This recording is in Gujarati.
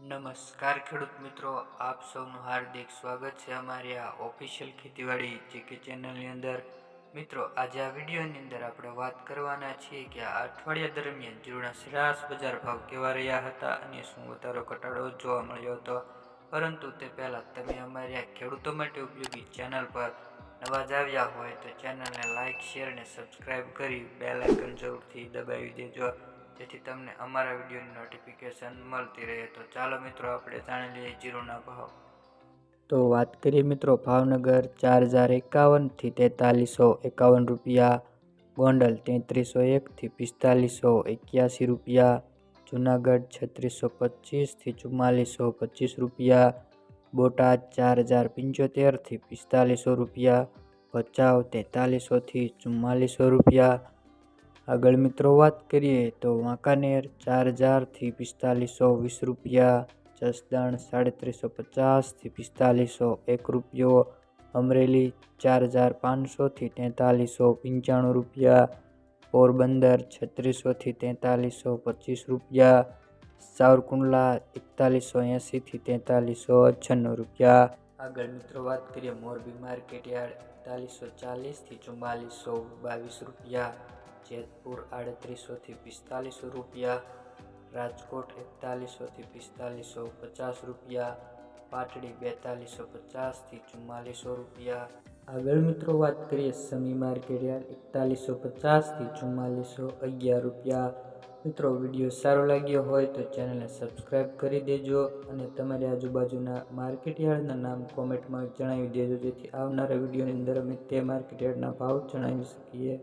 નમસ્કાર ખેડૂત મિત્રો, આપ સૌનું હાર્દિક સ્વાગત છે અમારી આ ઓફિશિયલ ખેતીવાડી જીકે ચેનલની અંદર. મિત્રો, આજે આ વિડીયોની અંદર આપણે વાત કરવાના છીએ કે આ અઠવાડિયા દરમિયાન જીરુના સરેરાશ બજાર ભાવ કેવા રહ્યા હતા અને શું વધારો ઘટાડો જોવા મળ્યો હતો. પરંતુ તે પહેલાં તમે અમારી આ ખેડૂતો માટે ઉપયોગી ચેનલ પર નવા જ આવ્યા હોય તો ચેનલને લાઇક શેર અને સબસ્ક્રાઈબ કરી આઇકન જરૂરથી દબાવી દેજો. જેથી તમને અમારા વિડીયોની નોટિફિકેશન મળતી રહે. તો ચાલો મિત્રો, આપણે જાણી લઈએ જીરુના ભાવ. તો વાત કરીએ મિત્રો, ભાવનગર ચાર હજાર એકાવનથી તેતાલીસો એકાવન રૂપિયા, ગોંડલ તેત્રીસો એકથી પિસ્તાલીસો એક્યાસી રૂપિયા, જુનાગઢ છત્રીસો પચીસથી ચુમ્માલીસો પચીસ રૂપિયા, બોટાદ ચાર હજાર પંચોતેરથી પિસ્તાલીસો રૂપિયા, ભચાઉ તેતાલીસોથી ચુમ્માલીસો રૂપિયા આગળ મિત્રો વાત કરીએ તો વાંકાનેર ચાર હજારથી પિસ્તાલીસો વીસ રૂપિયા, જસદણ સાડત્રીસો પચાસથી પિસ્તાલીસો એક રૂપિયો, અમરેલી ચાર હજાર પાંચસોથી તેતાલીસો પંચાણું રૂપિયા, પોરબંદર છત્રીસોથી તેતાલીસો પચીસ રૂપિયા, સાવરકુંડલા એકતાલીસો એંસીથી તેતાલીસો છન્નું રૂપિયા. આગળ મિત્રો વાત કરીએ મોરબી માર્કેટ યાર્ડ એકતાલીસો ચાલીસથી ચુમ્માલીસો બાવીસ રૂપિયા જેતપુર આડત્રીસોથી પિસ્તાલીસો રૂપિયા, રાજકોટ એકતાલીસોથી પિસ્તાલીસો પચાસ રૂપિયા, પાટડી બેતાલીસો પચાસથી ચુમ્માલીસો રૂપિયા. આગળ મિત્રો વાત કરીએ સમી માર્કેટ યાર્ડ એકતાલીસો પચાસથી ચુમ્માલીસો અગિયાર રૂપિયા. મિત્રો વીડિયો સારો લાગ્યો હોય તો ચેનલને સબસ્ક્રાઈબ કરી દેજો અને તમારી આજુબાજુના માર્કેટ યાર્ડના નામ કોમેન્ટમાં જણાવી દેજો જેથી આવનારા વિડીયોની અંદર અમે તે માર્કેટ યાર્ડના ભાવ જણાવી શકીએ.